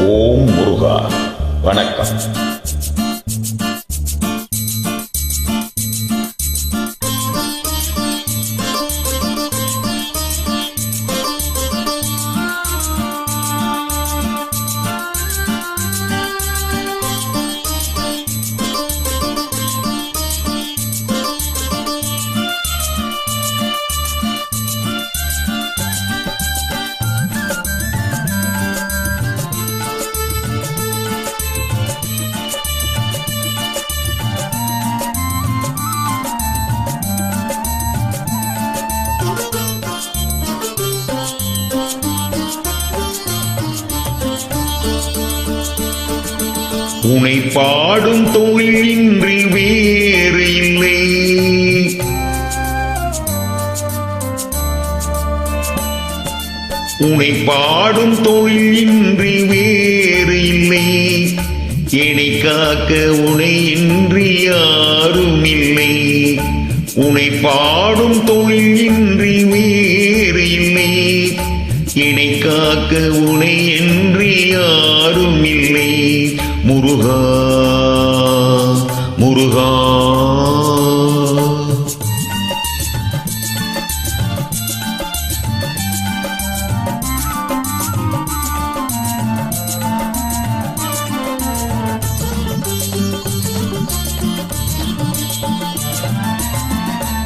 ஓம் முருகா. வணக்கம். உனை பாடும் தொழிலின்றி வேறு இல்லை. உனை பாடும் தொழிலின்றி வேறு இல்லை. என்னை காக்க உனை இன்றி யாரும் இல்லை. உனை பாடும் தொழிலின்றி வேறு இல்லை. என்னை காக்க உனை என்று யாரும் முருகா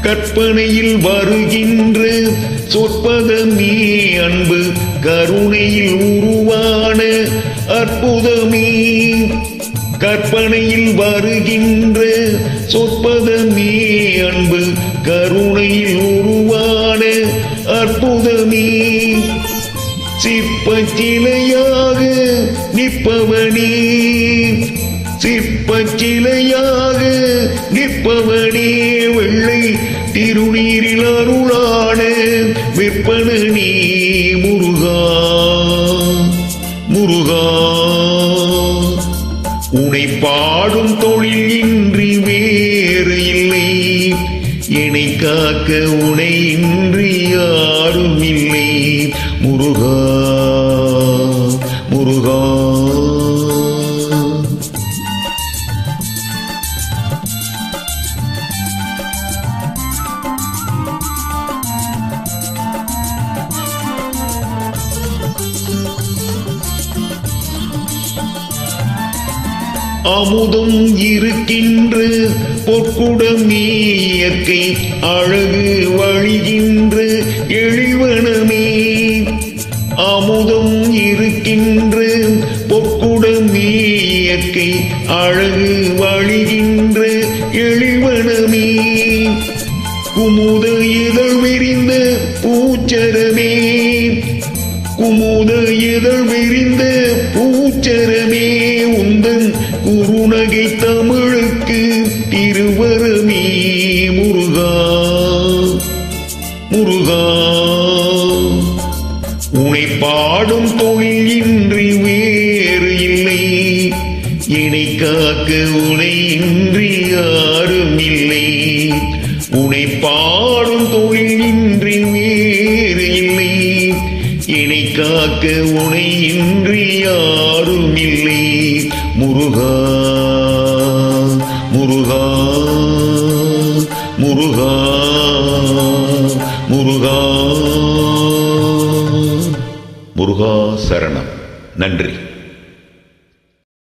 கற்பனையில் வருகின்ற சொற்பதமே அன்பு கருணையில் உருவான அற்புதமே. கற்பனையில் வருகின்ற சொற்பதமே அன்பு கருணையில் உருவான அற்புதமே. சிற்பச் சிலையாக நிற்பவனே. சிற்பச் சிலையாக நிற்பவனே வெள்ளை திருநீரில் அருளானே விற்பனு நீ முருகா முருகா. உனை பாடும் தொழில் இன்றி வேறு இல்லை என்னை காக்க உனை இன்றி யாரும் இல்லை முருகா. அமுதம் இருக்கின்ற பொற்குடம் இயற்கை அழகு வழிகின்ற எழிவனமே அமுதம் இருக்கின்ற பொற்குடம் இயற்கை அழகு வழிகின்ற எழிவனமே குமுத இதழ் விரிந்த பூச்சரமே. குமுத இதழ் விரிந்த புன்னகை தமிழுக்கு திருவரமே முருகா முருகா. உனை பாடும் தொழில் இன்றி வேறு இல்லை இணை காக்க உனை இன்றி யாரும் இல்லை. உனை பாடும் தொழில் இன்றி வேறு இல்லை இணை காக்க உனை இன்றி யாரும் இல்லை முருகா. முருகா முருகா முருகா. முருகா சரணம். நன்றி.